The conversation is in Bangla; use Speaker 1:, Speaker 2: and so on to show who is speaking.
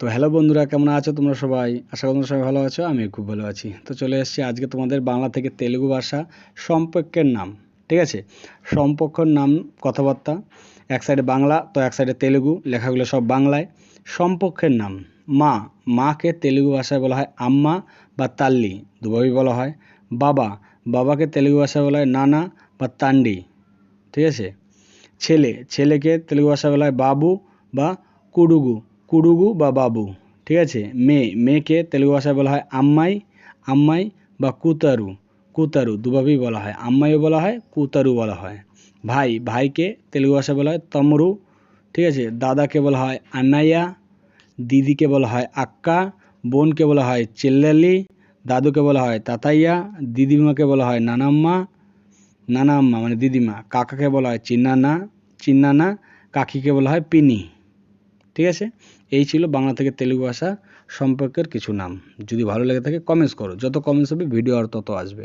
Speaker 1: তো হ্যালো বন্ধুরা, কেমন আছো তোমরা সবাই? আশা করি তোমরা সবাই ভালো আছো আমি খুব ভালো আছি। তো চলে এসেছি আজকে তোমাদের বাংলা থেকে তেলেগু ভাষা সম্পর্কের নাম, ঠিক আছে? সম্পর্কের নাম, কথাবার্তা, এক সাইডে বাংলা, তো এক সাইডে তেলেগু, লেখাগুলো সব বাংলায়। সম্পর্কের নাম, মা, মাকে তেলেগু ভাষায় বলা হয় আম্মা বা তাল্লি, দুভাবেই বলা হয়। বাবা, বাবাকে তেলেগু ভাষায় বলা হয় নানা বা তান্ডি, ঠিক আছে? ছেলে, ছেলেকে তেলেগু ভাষায় বলা হয় বাবু বা কুডুগু কুডুগু বা বাবু, ঠিক আছে? মেয়ে মেয়েকে তেলেগু ভাষায় বলা হয় আম্মাই আম্মাই বা কুতারু কুতারু দুভাবেই বলা হয়। আম্মাইও বলা হয় কুতারু বলা হয়। ভাই, ভাইকে তেলেগু ভাষায় বলা হয় তমরু, ঠিক আছে? দাদাকে বলা হয় আন্নাইয়া দিদিকে বলা হয় আক্কা, বোনকে বলা হয় চেল্লালি, দাদুকে বলা হয় তাতাইয়া, দিদিমাকে বলা হয় নানাম্মা নানা আম্মা মানে দিদিমা, কাকাকে বলা হয় চিন্নানা চিন্নানা, কাকিকে বলা হয় পিনি। ঠিক আছে? এই ছিল বাংলা থেকে তেলেগু ভাষা সম্পর্কের কিছু নাম। যদি ভালো লেগে থাকে কমেন্টস করো। যত কমেন্টস হবে ভিডিও আর তত আসবে।